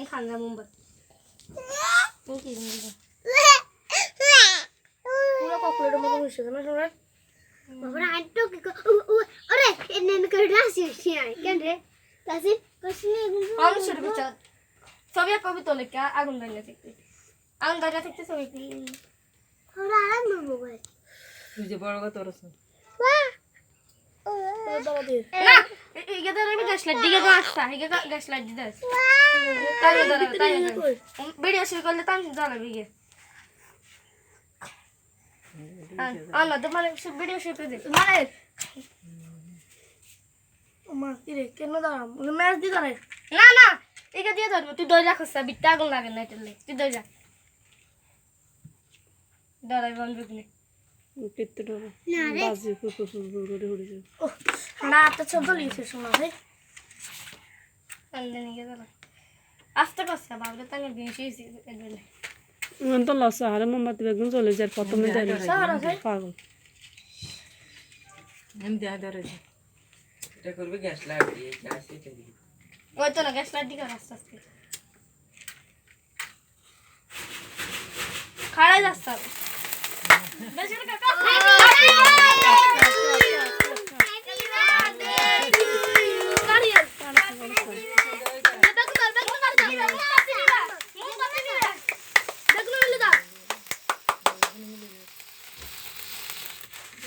আমি খান্দা মোমবাতি। তুমি কি নিবে পুরো ককলেটের মতো হয়েছে না সবাই বাবা আইটো কি ওরে এনে এনে করে লাসি শিয়াই কেন রে? লাসি কসনি আমি ছোট বাচ্চা। ছবি কবি তোলে কে? আগুন দাঁড়িয়ে থাকতে। আগুন দাঁড়িয়ে থাকতে ছবি। কি ওরা আরাম মোবাইল তুই যে বড় কথা তোর না ইগে তো রেবি গ্যাস লাইট দিকে তো আসতা ইগে গ্যাস লাইট দিতে আস তাই দাঁড়া তাই ভিডিও শুরু করলে তাই জ্বালাবি গে আল্লাহ তো মানে ভিডিও শুরু করে দে মানে মা কি রে কেন দাঁড়াম ম্যাচ দিয়ে দাঁড়াই না না একে দিয়ে ধরবো তুই দই রাখছ বিটটা আগুন লাগে না এটার তুই দই রাখ দাঁড়াই বন্ধ কিনে রে বাজি ফুফু করে উড়ে ও না তো চোখ লিখে শোনা ভাই আন্দে নিয়ে গেল আস্তে কষ্ট বাবরে তাই বেশি এদিকে উন তো লস আরে মোমবাতি বেগুন চলে যায় প্রথমে দেয় সারা পাগল। আমি দেয়া ধরে এটা করবে গ্যাস লাগবে গ্যাস এটা দিবি ওই তো না গ্যাস লাইট দিকে আস্তে আস্তে। খাড়াই যাচ্ছে বেশি কাকা। কারিয়ে। দেখো না, দেখো না, দেখো না, মোমবাতি দিলা। মোমবাতি দিলা। দেখো না, মিলে দাও। আর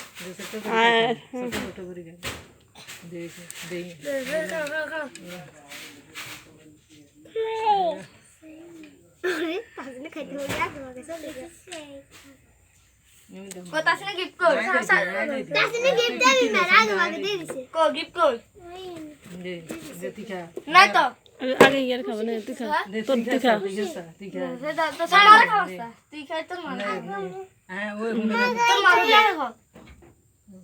ছোট ছোট করে গেল দেখে দেই দে, দে, খাও, খাও, খাও। ওরে তাহলে খাইতে হবে আর তোমাকে চলে গেছে আমি দেব কই তাসিনে gift কই? তাসনে গিফট দেবি মেরা তোমাকে দিয়ে দিছে? দে দে তিকা নাই তো। আগে ইয়ার খাব না তুই খা তোর তুই খা তিকা তিকা তো ছাড়া খাওয়াস তুই খাই তোর মা হ্যাঁ ওই তোর মা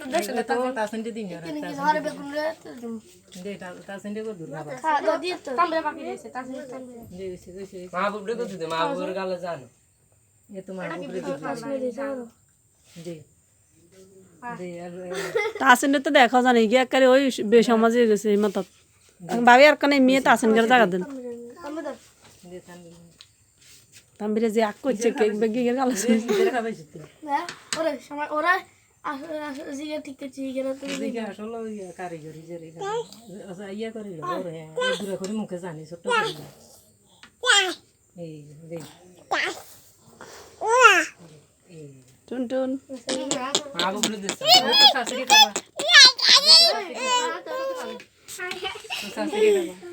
তো দেশ তাসেন্টে দিন আর বেগুন রে দে তাসেন্টে দূর বাবা। দি বাকি দিয়েছে গালে জানো। এ দে। দেখা জানি গিয়ে একারে ওই বেসমাজে গেছে এই মাতাত ভাবি আর কানে মেয়ে তাসেন করে জায়গা দেন। তাম্বিরে যে আক করছে কেক বেগে গেল গালাস দে খাবে জিতে হ্যাঁ ওরে সময় ওরা কারিগরি আচ্ছা ইয়া মুখে জানি ছোট করিল এই দে এই টুন টুন মা বুবড়ে দে ও তো শাশুড়ি খাবা তো শাশুড়ি খাবা